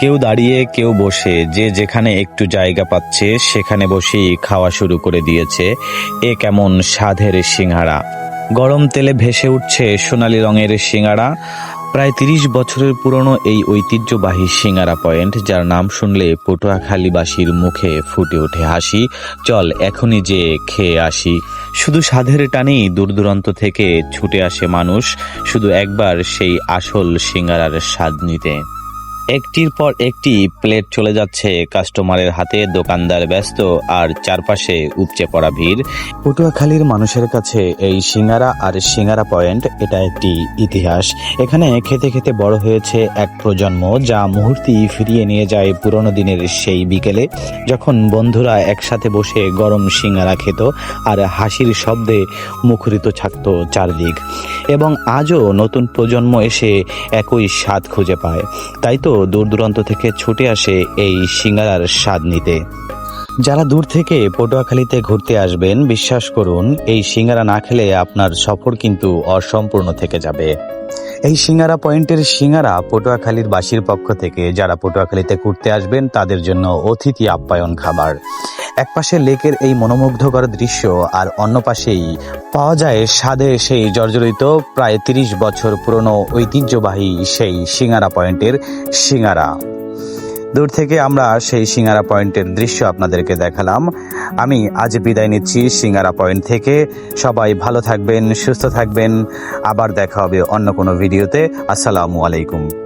কেউ দাঁড়িয়ে, কেউ বসে, যে যেখানে একটু জায়গা পাচ্ছে, সেখানে বসেই খাওয়া শুরু করে দিয়েছে। এ কেমন স্বাদের সিঙ্গারা। গরম তেলে ভেসে উঠছে সোনালি রঙের সিঙ্গারা। প্রায় তিরিশ বছরের পুরনো এই ঐতিহ্যবাহী সিঙ্গারা পয়েন্ট, যার নাম শুনলে পটুয়াখালীবাসীর মুখে ফুটে ওঠে হাসি। চল, এখনই যে খেয়ে আসি। শুধু সাধের টানেই দূর দূরান্ত থেকে ছুটে আসে মানুষ। শুধু একবার সেই আসল সিঙ্গারার স্বাদ নিতে। একটির পর একটি প্লেট চলে যাচ্ছে কাস্টমারের হাতে, দোকানদার ব্যস্ত আর চারপাশে উপচে পড়া ভিড়। পটুয়াখালীর মানুষের কাছে এই সিঙ্গারা আর সিঙ্গারা পয়েন্ট, এটা একটি ইতিহাস। এখানে খেতে খেতে বড় হয়েছে এক প্রজন্ম যা মুহূর্তেই ফিরিয়ে নিয়ে যায় পুরনো দিনের সেই বিকেলে, যখন বন্ধুরা একসাথে বসে গরম সিঙ্গারা খেত আর হাসির শব্দে মুখরিত থাকত চারদিক। এবং আজও নতুন প্রজন্ম এসে একই স্বাদ খুঁজে পায়। তাই তো দূর দূরান্ত থেকে ছুটে আসে এই সিঙ্গারার স্বাদ নিতে। যারা দূর থেকে পটুয়াখালীতে ঘুরতে আসবেন, বিশ্বাস করুন, এই সিঙ্গারা না খেলে আপনার সফর কিন্তু অসম্পূর্ণ থেকে যাবে। এই সিঙ্গারা পয়েন্টের সিঙ্গারা পটুয়াখালীর বাসীর পক্ষ থেকে, যারা পটুয়াখালীতে ঘুরতে আসবেন, তাদের জন্য অতিথি আপ্যায়ন খাবার। একপাশে লেকের এই মনোমুগ্ধকর দৃশ্য, আর অন্য পাশেই পাওয়া যায় স্বাদে সেই জর্জরিত, প্রায় তিরিশ বছর পুরনো ঐতিহ্যবাহী সেই সিঙ্গারা পয়েন্টের সিঙ্গারা। দূর থেকে আমরা সেই সিঙ্গারা পয়েন্টের দৃশ্য আপনাদেরকে দেখালাম। আমি আজ বিদায় নিচ্ছি সিঙ্গারা পয়েন্ট থেকে। সবাই ভালো থাকবেন, সুস্থ থাকবেন। আবার দেখা হবে অন্য কোনো ভিডিওতে। আসসালামু আলাইকুম।